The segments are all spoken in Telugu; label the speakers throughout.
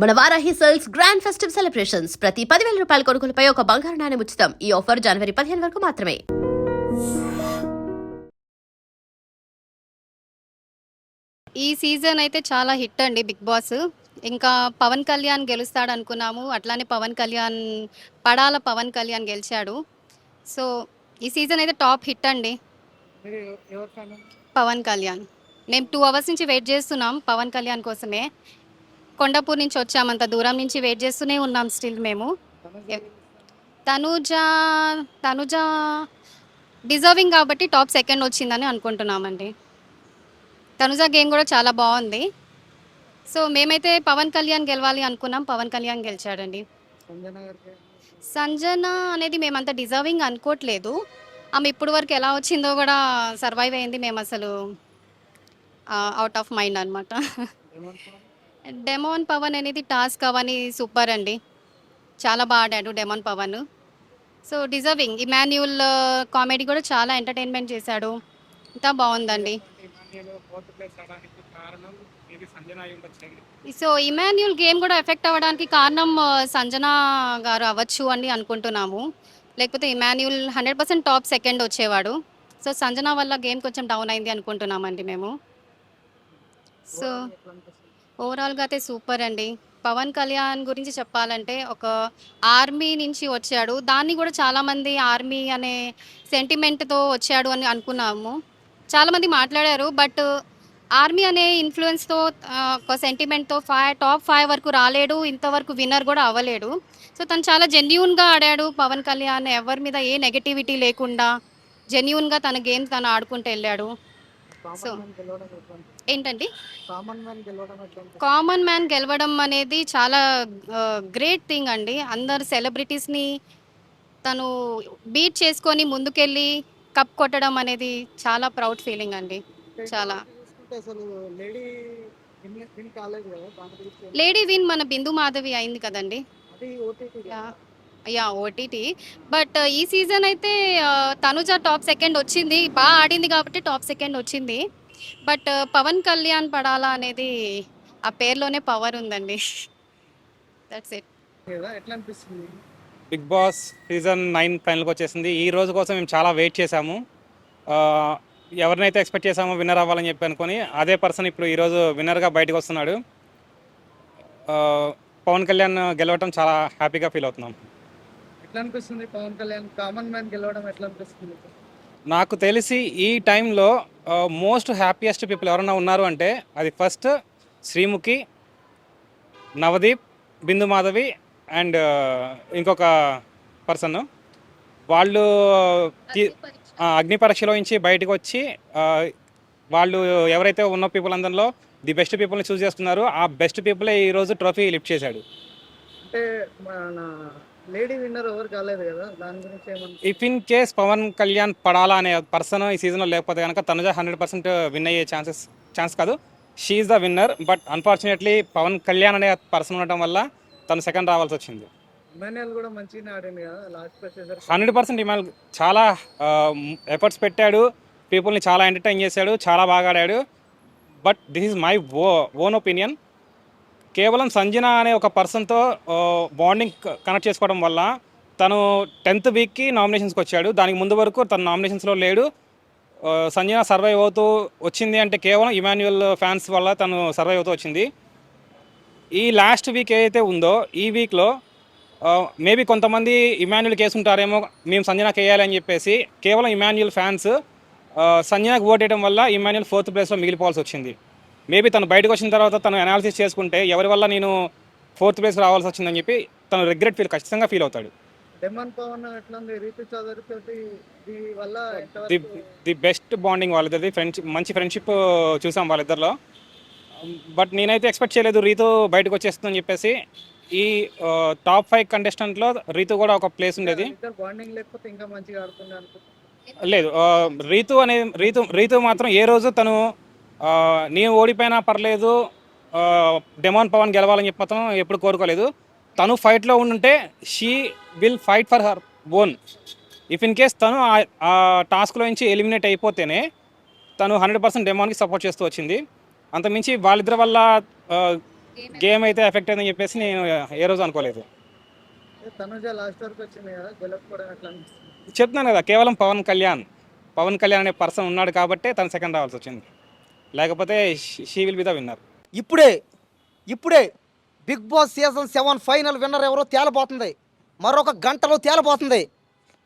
Speaker 1: మన Varahi sales grand festive celebrations. ప్రతి పదివేల రూపాయల కొనుగోలుపై ఒక బంగారు నాణెం ఉచితం. ఈ ఆఫర్ జనవరి పదిహేను వరకు మాత్రమే.
Speaker 2: ఈ సీజన్ అయితే చాలా హిట్ అండి బిగ్ బాస్. ఇంకా పవన్ కళ్యాణ్ గెలుస్తాడు అనుకున్నాము. అట్లానే పవన్ కళ్యాణ్ పడాల పవన్ కళ్యాణ్ గెలిచాడు. సో ఈ సీజన్ అయితే టాప్ హిట్ అండి. పవన్ కళ్యాణ్. మేము టూ అవర్స్ నుంచి వెయిట్ చేస్తున్నాం పవన్ కళ్యాణ్ కోసమే. కొండాపూర్ నుంచి వచ్చాం. అంత దూరం నుంచి వెయిట్ చేస్తూనే ఉన్నాం స్టిల్ మేము. తనుజ. తనుజ డిజర్వింగ్ కాబట్టి టాప్ సెకండ్ వచ్చిందని అనుకుంటున్నామండి. తనుజ గేమ్ కూడా చాలా బాగుంది. సో మేమైతే పవన్ కళ్యాణ్ గెలవాలి అనుకున్నాం. పవన్ కళ్యాణ్ గెలిచాడండి.
Speaker 3: సంజన
Speaker 2: అనేది మేమంత డిజర్వింగ్ అనుకోవట్లేదు ఆమె ఇప్పుడు వరకు ఎలా వచ్చిందో కూడా సర్వైవ్ అయింది. మేము అసలు అవుట్ ఆఫ్ మైండ్ అనమాట డెమోన్ పవన్ అనేది టాస్క్ అవని సూపర్ అండి. చాలా బాగా ఆడాడు demon Pavan. So deserving. Emmanuel comedy కూడా చాలా ఎంటర్టైన్మెంట్ చేశాడు. ఇంత బాగుందండి. సో ఇమాన్యుల్ గేమ్ కూడా ఎఫెక్ట్ అవ్వడానికి కారణం సంజనా సంజన గారు అవ్వచ్చు అని అనుకుంటున్నాము. లేకపోతే Emmanuel hundred percent top second వచ్చేవాడు. సో సంజన వల్ల గేమ్ కొంచెం డౌన్ అయింది అనుకుంటున్నామండి మేము. సో ఓవరాల్గా అయితే సూపర్ అండి. పవన్ కళ్యాణ్ గురించి చెప్పాలంటే ఒక ఆర్మీ నుంచి వచ్చాడు. దాన్ని కూడా చాలామంది ఆర్మీ అనే సెంటిమెంట్తో వచ్చాడు అని అనుకున్నాము. చాలామంది మాట్లాడారు బట్ ఆర్మీ అనే ఇన్ఫ్లుయెన్స్తో ఒక సెంటిమెంట్తో ఫైవ్ టాప్ ఫైవ్ వరకు రాలేడు. ఇంతవరకు విన్నర్ కూడా అవ్వలేడు. సో తను చాలా జెన్యున్గా ఆడాడు. పవన్ కళ్యాణ్ ఎవరి మీద ఏ నెగటివిటీ లేకుండా జెన్యున్గా తన గేమ్ తను ఆడుకుంటూ వెళ్ళాడు. So- ఏంటండి?
Speaker 3: కామన్ మ్యాన్ గెలవడం
Speaker 2: అనేది చాలా గ్రేట్ థింగ్ అండి. అందరు సెలబ్రిటీస్ని తను బీట్ చేసుకొని ముందుకెళ్ళి కప్ కొట్టడం అనేది చాలా ప్రౌడ్ ఫీలింగ్ అండి. చాలా.
Speaker 3: లేడీ విన్
Speaker 2: మన బిందు మాధవి అయింది కదండి. యా ఓటీటీ బట్ ఈ సీజన్ అయితే తనుజ టాప్ సెకండ్ వచ్చింది. బాగా ఆడింది కాబట్టి టాప్ సెకండ్ వచ్చింది. బట్ పవన్ కళ్యాణ్ పడాలా అనేది ఆ పేరులోనే పవర్ ఉందండి. దట్స్ ఇట్
Speaker 3: ఎట్లా అనిపిస్తుంది
Speaker 4: బిగ్ బాస్ సీజన్ నైన్ ఫైనల్కి వచ్చేసింది. ఈ రోజు కోసం మేము చాలా వెయిట్ చేశాము. ఆ, ఎవరినైతే ఎక్స్పెక్ట్ చేశామో విన్నర్ అవ్వాలని చెప్పి అనుకొని అదే పర్సన్ ఇప్పుడు ఈరోజు విన్నర్గా బయటకు వస్తున్నాడు. ఆ, పవన్ కళ్యాణ్ గెలవటం చాలా హ్యాపీగా ఫీల్ అవుతున్నాం.
Speaker 3: ఎట్లా అనిపిస్తుంది పవన్ కళ్యాణ్? కామన్ మ్యాన్ గెలవడం ఎట్లా అనిపిస్తుంది
Speaker 4: నాకు తెలిసి ఈ టైంలో మోస్ట్ హ్యాపీయెస్ట్ పీపుల్ ఎవరైనా ఉన్నారు అంటే అది ఫస్ట్ శ్రీముఖి నవదీప్ బిందు మాధవి అండ్ ఇంకొక పర్సన్ వాళ్ళు అగ్ని పరీక్షలో నుంచి బయటకు వచ్చి వాళ్ళు ఎవరైతే ఉన్న పీపుల్ అందరిలో ది బెస్ట్ పీపుల్ని చూస్ చేసుకున్నారు ఆ బెస్ట్ పీపులే ఈరోజు ట్రోఫీ లిఫ్ట్ చేశాడు.
Speaker 3: అంటే మన లేడీ విన్నర్ ఎవరు కాలేదు కదా దాని గురించి ఏమన్నా
Speaker 4: if in case Pavan Kalyan Padala అనే పర్సన్ ఈ సీజన్లో లేకపోతే కనుక తనుజ హండ్రెడ్ పర్సెంట్ విన్ అయ్యే ఛాన్సెస్ ఛాన్స్ కాదు. She's the winner but unfortunately Pavan Kalyan అనే పర్సన్ ఉండటం వల్ల తను సెకండ్ రావాల్సి వచ్చింది.
Speaker 3: ఇమాన్యుల్ కూడా మంచిగానే ఆడింది కదా లాస్ట్ వచ్చేసరికి
Speaker 4: హండ్రెడ్ పర్సెంట్ ఇమాల్ చాలా ఎఫర్ట్స్ పెట్టాడు పీపుల్ని చాలా ఎంటర్టైన్ చేశాడు చాలా బాగా ఆడాడు. But this is my oh own opinion కేవలం సంజన అనే ఒక పర్సన్తో బాండింగ్ కనెక్ట్ చేసుకోవడం వల్ల తను టెన్త్ వీక్కి నామినేషన్స్కి వచ్చాడు. దానికి ముందు వరకు తన నామినేషన్స్లో లేడు. సంజన సర్వైవ్ అవుతూ వచ్చింది అంటే కేవలం ఇమాన్యువల్ ఫ్యాన్స్ వల్ల తను సర్వైవ్ అవుతూ వచ్చింది. ఈ లాస్ట్ వీక్ ఏదైతే ఉందో ఈ వీక్లో మేబీ కొంతమంది ఇమాన్యుల్ కేసు ఉంటారేమో మేము సంజనాకి వేయాలి అని చెప్పేసి కేవలం ఇమాన్యుల్ ఫ్యాన్స్ సంజనాకి ఓట్ వేయడం వల్ల ఇమాన్యుల్ ఫోర్త్ ప్లేస్లో మిగిలిపోవాల్సి వచ్చింది. మేబీ తను బయటకు వచ్చిన తర్వాత తను అనాలిసిస్ చేసుకుంటే ఎవరి వల్ల నేను ఫోర్త్ ప్లేస్ రావాల్సి వచ్చిందని చెప్పి తను రిగ్రెట్ ఫీల్ ఖచ్చితంగా ఫీల్ అవుతాడు. ది ది బెస్ట్ బాండింగ్ వాళ్ళిద్దరిది ఫ్రెండ్షిప్ మంచి ఫ్రెండ్షిప్ చూసాం వాళ్ళిద్దరిలో. బట్ నేనైతే ఎక్స్పెక్ట్ చేయలేదు రీతు బయటకు వచ్చేస్తుందని చెప్పేసి. ఈ టాప్ ఫైవ్ కంటెస్టెంట్లో రీతు కూడా ఒక ప్లేస్ ఉండేది. లేదు రీతు అనే రీతు రీతు మాత్రం ఏ రోజు తను నేను ఓడిపోయినా పర్లేదు డెమాన్ పవన్ గెలవాలని చెప్పి మాత్రం ఎప్పుడు కోరుకోలేదు. తను ఫైట్లో ఉండుంటే she will fight for her own if in case తను ఆ- టాస్క్లో నుంచి ఎలిమినేట్ అయిపోతేనే తను హండ్రెడ్ పర్సెంట్ డెమాన్కి సపోర్ట్ చేస్తూ వచ్చింది. అంతమించి వాళ్ళిద్దరి వల్ల గేమ్ అయితే ఎఫెక్ట్ అయిందని చెప్పేసి నేను ఏ రోజు అనుకోలేదు. చెప్తున్నాను కదా కేవలం పవన్ కళ్యాణ్. పవన్ కళ్యాణ్ అనే పర్సన్ ఉన్నాడు కాబట్టి తను సెకండ్ రావాల్సి వచ్చింది. లేకపోతే she will be the winner.
Speaker 5: ఇప్పుడే ఇప్పుడే Bigg Boss season seven final winner ఎవరో తేలబోతుంది. మరొక గంటలో తేలబోతుంది.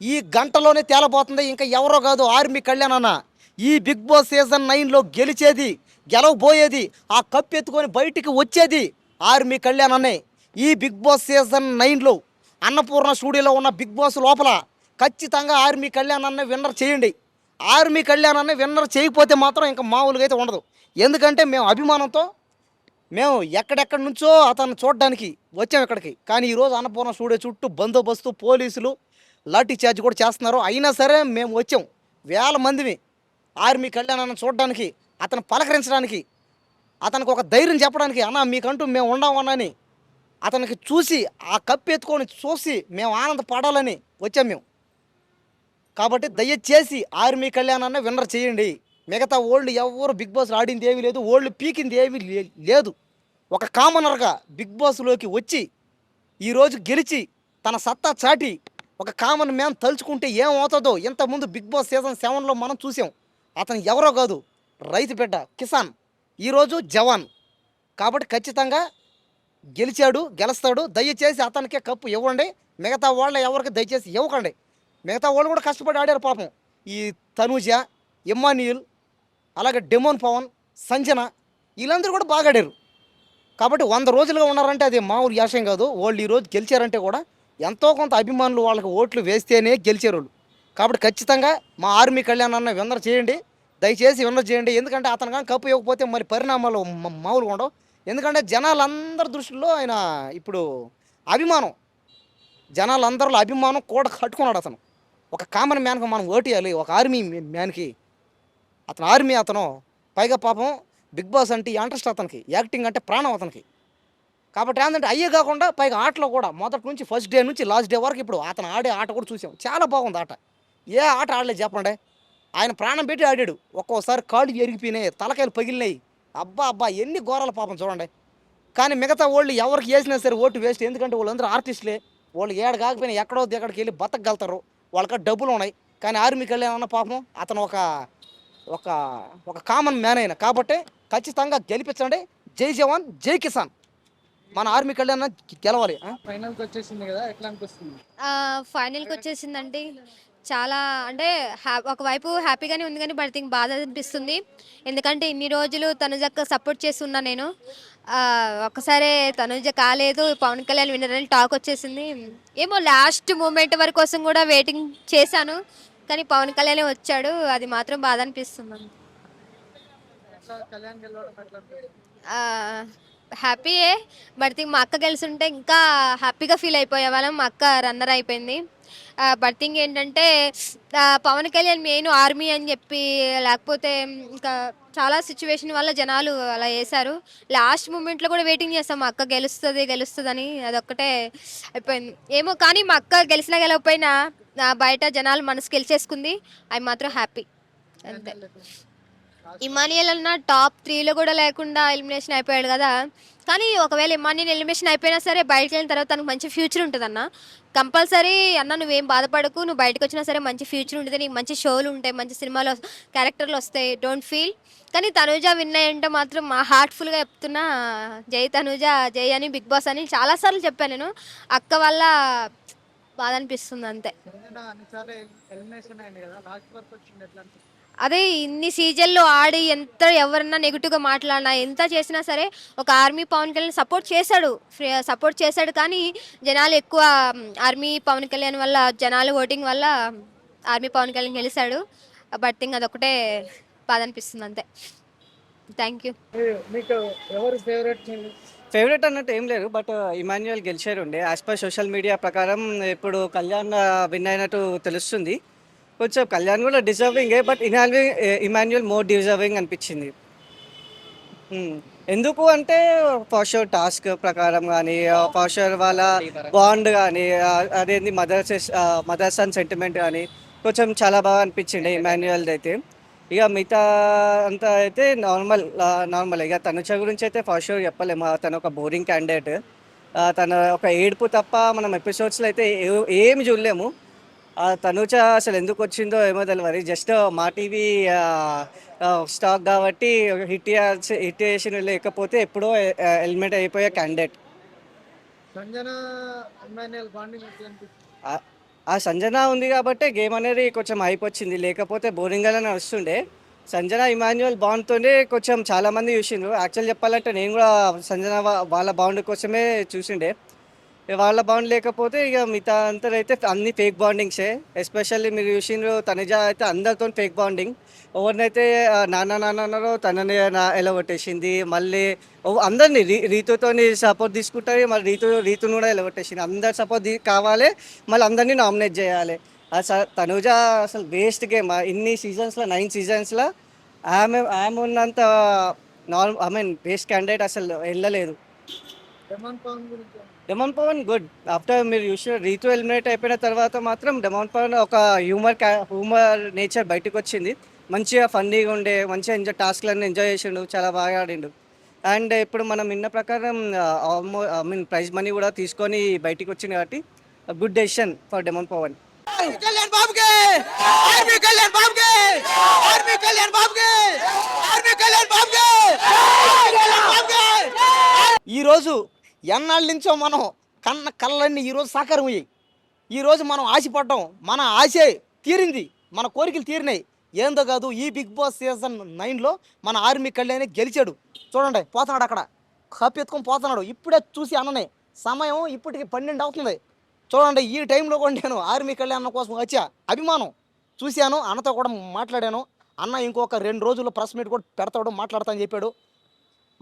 Speaker 5: ఈ గంటలోనే తేలబోతుంది. ఇంకా ఎవరో కాదు ఆర్మీ కళ్యాణ్ అన్న ఈ బిగ్ బాస్ సీజన్ నైన్లో గెలిచేది గెలవబోయేది ఆ కప్ ఎత్తుకొని బయటికి వచ్చేది ఆర్మీ కళ్యాణ్ అన్నే ఈ బిగ్ బాస్ సీజన్ నైన్లో అన్నపూర్ణ స్టూడియోలో ఉన్న బిగ్ బాస్ లోపల ఖచ్చితంగా ఆర్మీ కళ్యాణ్ అన్న విన్నర్ చేయండి. ఆర్మీ కళ్యాణాన్ని విన్నర్ చేయకపోతే మాత్రం ఇంకా మామూలుగా అయితే ఉండదు. ఎందుకంటే మేము అభిమానంతో మేము ఎక్కడెక్కడి నుంచో అతను చూడడానికి వచ్చాం ఇక్కడికి. కానీ ఈరోజు అన్నపూర్ణ స్టూడియో చుట్టూ బందోబస్తు పోలీసులు లాఠీ చార్జ్ కూడా చేస్తున్నారు. అయినా సరే మేము వచ్చాం. వేల మందిని ఆర్మీ కళ్యాణాన్ని చూడడానికి అతను పలకరించడానికి అతనికి ఒక ధైర్యం చెప్పడానికి అన్న మీకంటూ మేము ఉన్నామని అతనికి చూసి ఆ కప్పు ఎత్తుకొని చూసి మేము ఆనందపడాలని వచ్చాం మేము. కాబట్టి దయచేసి ఆర్మీ కళ్యాణాన్ని విన్నర్ చేయండి. మిగతా ఓల్డ్ ఎవరు బిగ్ బాస్ ఆడింది ఏమీ లేదు ఓల్డ్ పీకింది ఏమీ లే- లేదు. ఒక కామనర్గా బిగ్ బాస్లోకి వచ్చి ఈరోజు గెలిచి తన సత్తా చాటి ఒక కామన్ మ్యాన్ తలుచుకుంటే ఏమవుతుందో ఇంతకుముందు బిగ్ బాస్ సీజన్ సెవెన్లో మనం చూసాం. అతను ఎవరో కాదు రైతు బిడ్డ కిసాన్ ఈరోజు జవాన్. కాబట్టి ఖచ్చితంగా గెలిచాడు గెలుస్తాడు. దయచేసి అతనికే కప్పు ఇవ్వండి. మిగతా వాళ్ళ ఎవరికి దయచేసి ఇవ్వకండి. మిగతా వాళ్ళు కూడా కష్టపడి ఆడారు పాపం. ఈ తనూజ ఇమ్మాన్యుల్ అలాగే డెమోన్ పవన్ సంజన వీళ్ళందరూ కూడా బాగా ఆడారు. కాబట్టి వంద రోజులుగా ఉన్నారంటే అది మామూలు యాశయం కాదు. వాళ్ళు ఈరోజు గెలిచారంటే కూడా ఎంతో కొంత అభిమానులు వాళ్ళకి ఓట్లు వేస్తేనే గెలిచారు వాళ్ళు. కాబట్టి ఖచ్చితంగా మా ఆర్మీ కళ్యాణ్ అన్న విన్నర్ చేయండి. దయచేసి విన్నర్ చేయండి. ఎందుకంటే అతను కానీ కప్పు ఇవ్వకపోతే మరి పరిణామాలు మామూలుగా ఉండవు. ఎందుకంటే జనాలందరి దృష్టిలో ఆయన ఇప్పుడు అభిమానం. జనాలందరిలో అభిమానం కూడా కట్టుకున్నాడు అతను. ఒక కామన్ మ్యాన్కి మనం ఓటేయాలి ఒక ఆర్మీ మ్యాన్కి. అతను ఆర్మీ అతను పైగా పాపం బిగ్ బాస్ అంటే ఇంట్రెస్ట్ అతనికి యాక్టింగ్ అంటే ప్రాణం అతనికి. కాబట్టి ఏంటంటే అయ్యే కాకుండా పైగా ఆటలో కూడా మొదటి నుంచి ఫస్ట్ డే నుంచి లాస్ట్ డే వరకు ఇప్పుడు అతను ఆడే ఆట కూడా చూసాం. చాలా బాగుంది ఆట. ఏ ఆట ఆడలేదు చెప్పండి. ఆయన ప్రాణం పెట్టి ఆడాడు. ఒక్కోసారి కాళ్ళు ఎరిగిపోయినాయి తలకాయలు పగిలినాయి. అబ్బా అబ్బా ఎన్ని ఘోరాలు పాపం చూడండి. కానీ మిగతా వాళ్ళు ఎవరికి వేసినా సరే ఓటు వేస్ట్. ఎందుకంటే వాళ్ళందరూ ఆర్టిస్టులే. వాళ్ళు ఏడ కాకపోయినా ఎక్కడో దిగడికి వెళ్ళి బతకగలుగుతారు. వాళ్ళకి డబ్బులు ఉన్నాయి. కానీ ఆర్మీకి వెళ్ళి ఏమన్నా పాపం అతను ఒక ఒక ఒక కామన్ మ్యాన్ అయిన. కాబట్టి ఖచ్చితంగా గెలిపించండి. జై జవాన్ జై కిసాన్. మన ఆర్మీ కళ్యాణ్ గెలవాలి?
Speaker 3: ఫైనల్కి వచ్చేసింది కదా ఎట్లా అనిపిస్తుంది?
Speaker 6: ఫైనల్కి వచ్చేసిందండి. చాలా అంటే హ్యా ఒకవైపు హ్యాపీగానే ఉంది కానీ బట్ థింక్ బాధ అనిపిస్తుంది. ఎందుకంటే ఇన్ని రోజులు తనుజక్క సపోర్ట్ చేస్తున్నా నేను. ఒక్కసారే తనుజ కాలేదు పవన్ కళ్యాణ్ విన్నర్ అని టాక్ వచ్చేసింది. ఏమో లాస్ట్ మూమెంట్ వరకు కోసం కూడా వెయిటింగ్ చేశాను కానీ పవన్ కళ్యాణ్ వచ్చాడు అది మాత్రం బాధ అనిపిస్తుంది హ్యాపీయే బట్ మా అక్క గెలిచి ఉంటే ఇంకా హ్యాపీగా ఫీల్ అయిపోయే వాళ్ళం మా అక్క రన్నర్ అయిపోయింది. బట్ థింగ్ ఏంటంటే పవన్ కళ్యాణ్ మెయిన్ ఆర్మీ అని చెప్పి లేకపోతే ఇంకా చాలా సిచ్యువేషన్ వల్ల జనాలు అలా వేశారు. లాస్ట్ మూమెంట్లో కూడా వెయిటింగ్ చేస్తాం. మా అక్క గెలుస్తుంది గెలుస్తుందని అదొక్కటే అయిపోయింది. ఏమో కానీ మా అక్క గెలిచినా గెలవపోయినా బయట జనాలు మనసు గెలిచేసుకుంది. అవి మాత్రం హ్యాపీ అంతే. ఇమానియల్ అన్న టాప్ త్రీలో కూడా లేకుండా ఎలిమినేషన్ అయిపోయాడు కదా. కానీ ఒకవేళ ఇమానియల్ ఎలిమినేషన్ అయిపోయినా సరే బయటకు వెళ్ళిన తర్వాత తనకు మంచి ఫ్యూచర్ ఉంటుందన్న. కంపల్సరీ అన్న నువ్వేం బాధపడకు. నువ్వు బయటకు వచ్చినా సరే మంచి ఫ్యూచర్ ఉంటుంది. నీకు మంచి షోలు ఉంటాయి. మంచి సినిమాలు క్యారెక్టర్లు వస్తాయి. Don't feel. కానీ తనూజ విన్ అయ్యంటే మాత్రం మా హార్ట్ఫుల్గా చెప్తున్నా జై తనూజ జై అని బిగ్ బాస్ అని చాలాసార్లు చెప్పాను నేను. అక్క వల్ల బాధ అనిపిస్తుంది అంతే. అదే ఇన్ని సీజన్లో ఆడి ఎంత ఎవరన్నా నెగిటివ్గా మాట్లాడినా ఎంత చేసినా సరే ఒక ఆర్మీ పవన్ కళ్యాణ్ సపోర్ట్ చేశాడు. సపోర్ట్ చేశాడు కానీ జనాలు ఎక్కువ ఆర్మీ పవన్ కళ్యాణ్ వల్ల జనాలు ఓటింగ్ వల్ల ఆర్మీ పవన్ కళ్యాణ్ గెలిచాడు బట్ థింగ్ అదొకటే బాధ అనిపిస్తుంది అంతే. Thank you.
Speaker 3: మీ- మీకు ఎవరు ఫేవరెట్
Speaker 7: ఫేవరెట్ అన్నట్టు ఏం లేదు. బట్ ఇమాన్యుయల్ గెలిచారు ఉండే యాజ్ పర్ సోషల్ మీడియా ప్రకారం ఇప్పుడు కళ్యాణ్ విన్ అయినట్టు తెలుస్తుంది. కొంచెం కళ్యాణ్ కూడా డిజర్వింగే but Emmanuel Emmanuel more deserving అనిపించింది. Hmm. ఎందుకు అంటే ఫాషర్ టాస్క్ ప్రకారం కానీ ఫాషర్ వాళ్ళ బాండ్ కానీ అదేంది మదర్ మదర్ సన్ సెంటిమెంట్ కానీ కొంచెం చాలా బాగా అనిపించింది ఇమాన్యుయల్ అయితే. ఇక మిగతా అంతా అయితే నార్మల్ నార్మల్ ఇక తనుజ గురించి అయితే ఫస్ట్ షూర్ చెప్పలేము. తను ఒక బోరింగ్ క్యాండిడేట్ తన ఒక ఏడుపు తప్ప మనం ఎపిసోడ్స్లో అయితే ఏ- ఏమి చూడలేము. తనుజ అసలు ఎందుకు వచ్చిందో ఏమో తెలియదు జస్ట్ మా టీవీ స్టాక్ కాబట్టి హిట్ చేయాల్సి హిట్ చేసిన లేకపోతే ఎప్పుడో ఎలిమినేట్ అయిపోయే క్యాండిడేట్ ఆ సంజన ఉంది కాబట్టి గేమ్ అనేది కొంచెం హైప్ వచ్చింది. లేకపోతే బోరింగ్గానే వస్తుండే సంజన ఇమాన్యువల్ బాండ్తోనే కొంచెం చాలా మంది చూసిండ్రు. యాక్చువల్ చెప్పాలంటే నేను కూడా సంజన వాళ్ళ బాండ్ కోసమే చూసిండే. వాళ్ళ బాండ్ లేకపోతే ఇక మిగతా అంతా అయితే అన్ని ఫేక్ బాండింగ్సే ఎస్పెషల్లీ మీరు చూసిండ్రు తనుజ అయితే అందరితో ఫేక్ బాండింగ్ ఎవరినైతే నాన్న నాన్నన్నారో తనని ఎలా కొట్టేసింది మళ్ళీ అందరినీ రీ రీతుతోని సపోర్ట్ తీసుకుంటారు మళ్ళీ రీతు రీతును కూడా ఎలా కొట్టేసింది. అందరు సపోర్ట్ కావాలి మళ్ళీ అందరినీ నామినేట్ చేయాలి. అసలు తనుజ అసలు బేస్ట్ గేమ్ ఇన్ని సీజన్స్లో నైన్ సీజన్స్లో ఆమె ఆమె ఉన్నంత normal I mean best candidate అసలు వెళ్ళలేదు.
Speaker 3: Demon Pawan
Speaker 7: good. ఆఫ్టర్ మీరు చూసిన రీతు ఎలిమినేట్ అయిపోయిన తర్వాత మాత్రం డెమాన్ పవన్ ఒక హ్యూమర్ హ్యూమర్ నేచర్ బయటకు వచ్చింది. మంచిగా ఫన్నీగా ఉండే మంచిగా ఎంజాయ్ టాస్క్లన్నీ ఎంజాయ్ చేసిండు చాలా బాగా ఆడిండు. అండ్ ఇప్పుడు మనం విన్న ప్రకారం almost I mean prize money కూడా తీసుకొని బయటికి వచ్చింది కాబట్టి good decision for demon Pavan.
Speaker 5: Kalyan బాబుకి! ఆర్మీ కళ్యాణ్ బాబుకి! ఆర్మీ కళ్యాణ్ బాబుకి! ఆర్మీ కళ్యాణ్ బాబుకి! ఆర్మీ కళ్యాణ్ బాబుకి! ఈ రోజు ఎన్నాళ్ళ నుంచో మనం కన్న కళ్ళన్నీ ఈరోజు సాకారం అయ్యాయి. ఈరోజు మనం ఆశపడ్డాం. మన ఆశే తీరింది. మన కోరికలు తీరినాయి. ఏందో కాదు ఈ బిగ్ బాస్ సీజన్ నైన్లో మన ఆర్మీ కళ్యాణ్ గెలిచాడు. చూడండి పోతున్నాడు అక్కడ. కప్పు ఎత్తుకొని పోతున్నాడు. ఇప్పుడే చూసి అన్ననే సమయం ఇప్పటికి పన్నెండు అవుతుంది. చూడండి ఈ టైంలో కూడా నేను ఆర్మీ కళ్యాణ్ కోసం వచ్చా. అభిమానం. చూశాను అన్నతో కూడా మాట్లాడాను. అన్న ఇంకొక రెండు రోజుల్లో ప్రెస్ మీట్ కూడా పెడతాడు మాట్లాడతా అని చెప్పాడు.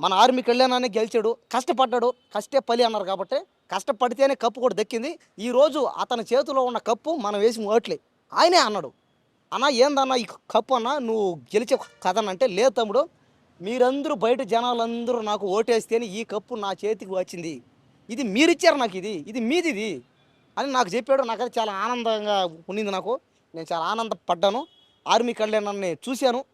Speaker 5: మన ఆర్మీ కళ్యాణాన్ని గెలిచాడు కష్టపడ్డాడు కష్టే పలి అన్నారు కాబట్టి కష్టపడితేనే కప్పు కూడా దక్కింది. ఈరోజు అతని చేతిలో ఉన్న కప్పు మనం వేసి ఓట్లే. ఆయనే అన్నాడు. అన్న ఏందన్నా ఈ కప్పు అన్న నువ్వు గెలిచే కథనంటే లేదు తమ్ముడు మీరందరూ బయట జనాలందరూ నాకు ఓటేస్తేనే ఈ కప్పు నా చేతికి వచ్చింది. ఇది మీరిచ్చారు నాకు ఇది ఇది మీది ఇది అని నాకు చెప్పాడు. నాకైతే చాలా ఆనందంగా ఉండింది నాకు. నేను చాలా ఆనందపడ్డాను. ఆర్మీ కళ్యాణాన్ని చూశాను.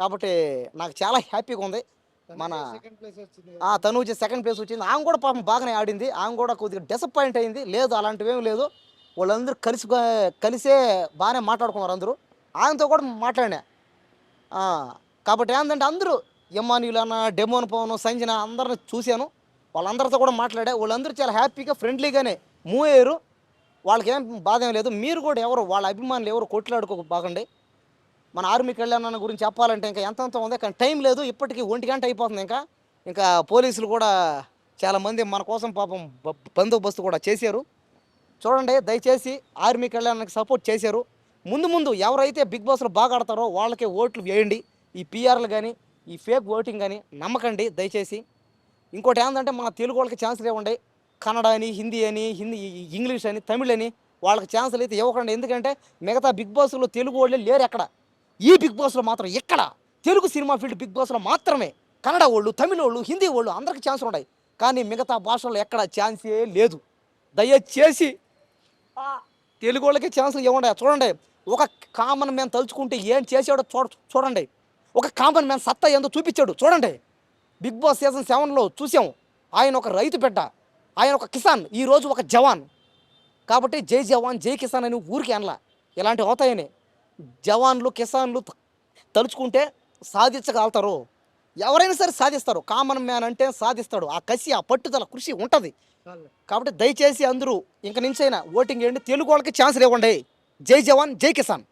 Speaker 5: కాబట్టి నాకు చాలా హ్యాపీగా ఉంది. మన
Speaker 3: సెకండ్ ప్లేస్ వచ్చింది
Speaker 5: ఆ తనూజ సెకండ్ ప్లేస్ వచ్చింది. ఆమె కూడా పాపం బాగానే ఆడింది. ఆమె కూడా కొద్దిగా డిసప్పాయింట్ అయింది. లేదు అలాంటివి లేదు. వాళ్ళందరూ కలిసి కలిసే బాగానే మాట్లాడుకున్నారు అందరూ. ఆమెతో కూడా మాట్లాడినా. కాబట్టి ఏంటంటే అందరూ ఎమ్మానీలు అన్న డెమోన్ పవన్ సంజన అందరిని చూశాను. వాళ్ళందరితో కూడా మాట్లాడా. వాళ్ళందరూ చాలా హ్యాపీగా ఫ్రెండ్లీగానే మూవ్ అయ్యారు. వాళ్ళకి ఏం బాధ ఏం లేదు. మీరు కూడా ఎవరు వాళ్ళ అభిమానులు ఎవరు కొట్లాడుకోక బాగండి. మన ఆర్మీ కళ్యాణ్ గురించి చెప్పాలంటే ఇంకా ఎంతంత ఉంది కానీ టైం లేదు. ఇప్పటికీ ఒంటి గంట అయిపోతుంది ఇంకా. ఇంకా పోలీసులు కూడా చాలామంది మన కోసం పాపం బందోబస్తు కూడా చేశారు. చూడండి దయచేసి ఆర్మీ కళ్యాణానికి సపోర్ట్ చేశారు. ముందు ముందు ఎవరైతే బిగ్ బాస్లో బాగా ఆడతారో వాళ్ళకే ఓట్లు వేయండి. ఈ పీఆర్లు కానీ ఈ ఫేక్ ఓటింగ్ కానీ నమ్మకండి దయచేసి. ఇంకోటి ఏంటంటే మన తెలుగు వాళ్ళకి ఛాన్సులు ఇవ్వండి కన్నడ అని హిందీ అని హిందీ ఇంగ్లీష్ అని తమిళ్ అని వాళ్ళకి ఛాన్సులు అయితే ఇవ్వకండి. ఎందుకంటే మిగతా బిగ్ బాస్లో తెలుగు వాళ్ళే లేరు ఎక్కడ. ఈ బిగ్ బాస్లో మాత్రం ఎక్కడ? తెలుగు సినిమా ఫీల్డ్ బిగ్ బాస్లో మాత్రమే. కన్నడ వాళ్ళు తమిళ వాళ్ళు హిందీ వాళ్ళు అందరికి ఛాన్స్ ఉన్నాయి కానీ మిగతా భాషల్లో ఎక్కడ ఛాన్సే లేదు. దయచేసి తెలుగు వాళ్ళకి ఛాన్సులు ఇవ్వండి. చూడండి ఒక కామన్ మ్యాన్ తలుచుకుంటే ఏం చేసాడో చూడ చూడండి. ఒక కామన్ మ్యాన్ సత్తా ఏందో చూపించాడు. చూడండి బిగ్ బాస్ సీజన్ సెవెన్లో చూసాం ఆయన ఒక రైతు బిడ్డ ఆయన ఒక కిసాన్ ఈరోజు ఒక జవాన్. కాబట్టి జై జవాన్ జై కిసాన్ అని ఊరికి అనలా. ఇలాంటివి అవుతాయని. జవాన్లు కిసాన్లు తలుచుకుంటే సాధించగలుగుతారు. ఎవరైనా సరే సాధిస్తారు. కామన్ మ్యాన్ అంటే సాధిస్తాడు. ఆ కసి ఆ పట్టుదల కృషి ఉంటుంది. కాబట్టి దయచేసి అందరూ ఇంక నుంచైనా ఓటింగ్ చేయండి తెలుగు వాళ్ళకి ఛాన్స్ ఇవ్వండి. జై జవాన్ జై కిసాన్.